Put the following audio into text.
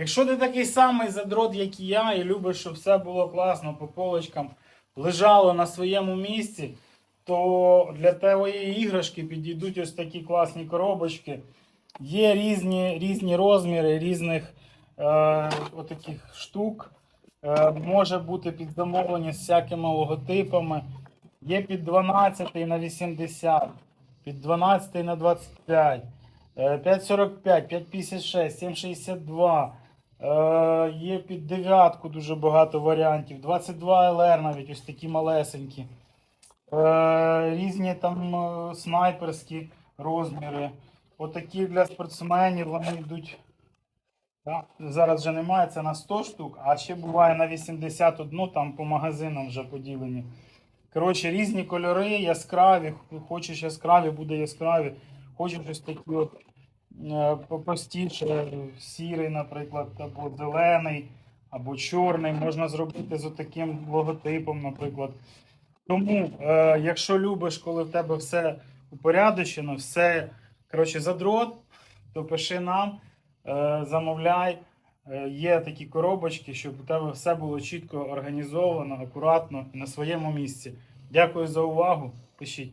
Якщо ти такий самий задрот, як і я, і любиш, щоб все було класно по полочкам, лежало на своєму місці, то для твоєї іграшки підійдуть ось такі класні коробочки. Є різні, різні розміри різних е, отаких штук. Е, може бути під замовлення з всякими логотипами. Є під 12 на 80, під 12 на 25, е, 5,45, 5,56, 7,62. Е, Є під дев'ятку дуже багато варіантів. 22 LR навіть ось такі малесенькі. Е, Різні там е, снайперські розміри. Отакі для спортсменів вони йдуть. Так, зараз вже немає, це на 100 штук, а ще буває на 81, там по магазинам вже поділені. Коротше, різні кольори, яскраві. Хочеш яскраві, буде яскраві. Хочеш ось такі от е, попростіше, сірий, наприклад, або зелений, або чорний. Можна зробити з таким логотипом, наприклад. Тому, е, якщо любиш, коли в тебе все упорядочено, все коротше, задрот, то пиши нам, е, замовляй. Е, Є такі коробочки, щоб у тебе все було чітко організовано, акуратно і на своєму місці. Дякую за увагу. Пишіть.